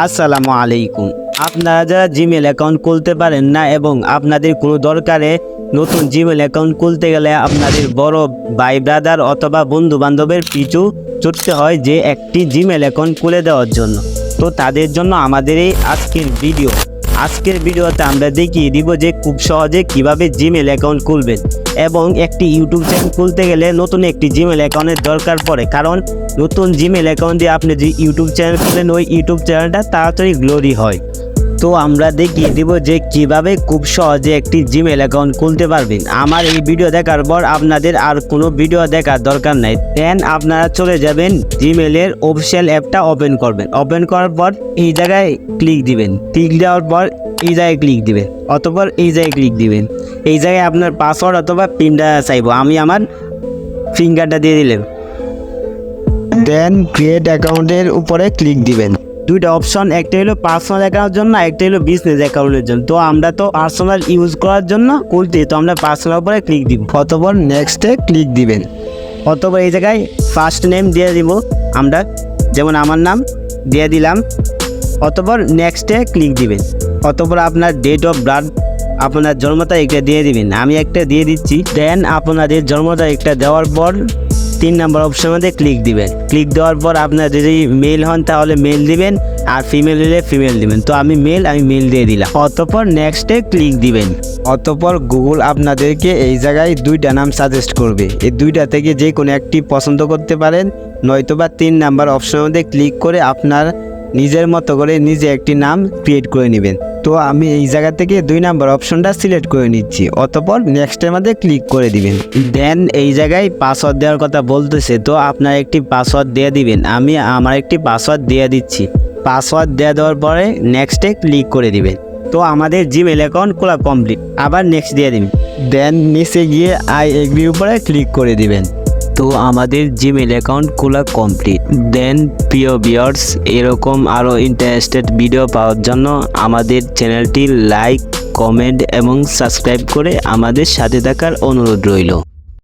আসসালামু আলাইকুম। আপনারা যারা জিমেল অ্যাকাউন্ট খুলতে পারেন না এবং আপনাদের কোনো দরকারে নতুন জিমেল অ্যাকাউন্ট খুলতে গেলে আপনাদের বড় ভাই ব্রাদার অথবা বন্ধু বান্ধবের পিছু ছুটতে হয় যে একটি জিমেল অ্যাকাউন্ট খুলে দেওয়ার জন্য। তো তাদের জন্য আমাদের এই আজকের ভিডিও আজকের ভিডিওতে আমরা দেখিয়ে দিব যে খুব সহজে কীভাবে জিমেল অ্যাকাউন্ট খুলবেন এবং একটি ইউটিউব চ্যানেল খুলতে গেলে নতুন একটি জিমেল অ্যাকাউন্টের দরকার পড়ে। কারণ নতুন জিমেল অ্যাকাউন্ট দিয়ে আপনি যে ইউটিউব চ্যানেল খুলেন, ওই ইউটিউব চ্যানেলটা তাড়াতাড়ি গ্লোরি হয়। তো আমরা দেখিয়ে দিব যে কীভাবে খুব সহজে একটি জিমেল অ্যাকাউন্ট খুলতে পারবেন। আমার এই ভিডিও দেখার পর আপনাদের আর কোনো ভিডিও দেখার দরকার নাই। দেন আপনারা চলে যাবেন জিমেলের অফিসিয়াল অ্যাপটা ওপেন করবেন। ওপেন করার পর এই জায়গায় ক্লিক দিবেন। ক্লিক দেওয়ার পর এই জায়গায় ক্লিক দিবেন। অতপর এই জায়গায় ক্লিক দিবেন। এই জায়গায় আপনার পাসওয়ার্ড অথবা পিনটা চাইব। আমি আমার ফিঙ্গারটা দিয়ে দিলাম। দেন ক্রিয়েট অ্যাকাউন্টের উপরে ক্লিক দিবেন। দুইটা অপশন একটা হলো পার্সোনাল অ্যাকাউন্টের জন্য, একটা হলো বিজনেস অ্যাকাউন্টের জন্য। তো আমরা তো পার্সোনাল ইউজ করার জন্য খুলতে, তো আমরা পার্সোনাল উপরে ক্লিক দিব। অতপর নেক্সটে ক্লিক দিবেন। অতপর এই জায়গায় ফার্স্ট নেম দিয়ে দিব। আমরা যেমন আমার নাম দিয়ে দিলাম। অতপর নেক্সটে ক্লিক দিবেন। অতপর আপনার ডেট অফ বার্থ আপনার জন্ম তারিখটা দিয়ে দিবেন। আমি একটা দিয়ে দিচ্ছি। দেন আপনাদের জন্ম তারিখটা দেওয়ার পর তিন নম্বর মধ্যে ক্লিক দিবেন। ক্লিক দেওয়ার পর আপনার যদি মেল হন, তাহলে মেল দিবেন আর ফিমেল হলে ফিমেল দিবেন। তো আমি মেল আমি মেল দিয়ে দিলাম। অতপর নেক্সটে ক্লিক দিবেন। অতপর গুগল আপনাদেরকে এই জায়গায় দুইটা নাম সাজেস্ট করবে। এই দুইটা থেকে যে কোনো একটি পছন্দ করতে পারেন। নয়তোবা তিন নাম্বার অপশনের মধ্যে ক্লিক করে আপনার নিজের মতো করে নিজে একটি নাম ক্রিয়েট করে নেবেন। তো আমি এই জায়গা থেকে দুই নাম্বার অপশনটা সিলেক্ট করে নিচ্ছি। অতপর নেক্সটের মধ্যে ক্লিক করে দিবেন। দেন এই জায়গায় পাসওয়ার্ড দেওয়ার কথা বলতেছে, তো আপনার একটি পাসওয়ার্ড দিয়ে দিবেন। আমি আমার একটি পাসওয়ার্ড দিয়ে দিচ্ছি। পাসওয়ার্ড দেওয়া দেওয়ার পরে নেক্সটে ক্লিক করে দিবেন। তো আমাদের জিমেল অ্যাকাউন্ট খোলা কমপ্লিট আবার নেক্সট দিয়ে দিবেন। দেন নিচে গিয়ে আই এগ্রির উপরে ক্লিক করে দিবেন। তো আমাদের জিমেল অ্যাকাউন্ট খোলা কমপ্লিট দেন প্রিয় বিয়ার্স এরকম আরও ইন্টারেস্টেড ভিডিও পাওয়ার জন্য আমাদের চ্যানেলটি লাইক কমেন্ট এবং সাবস্ক্রাইব করে আমাদের সাথে থাকার অনুরোধ রইল।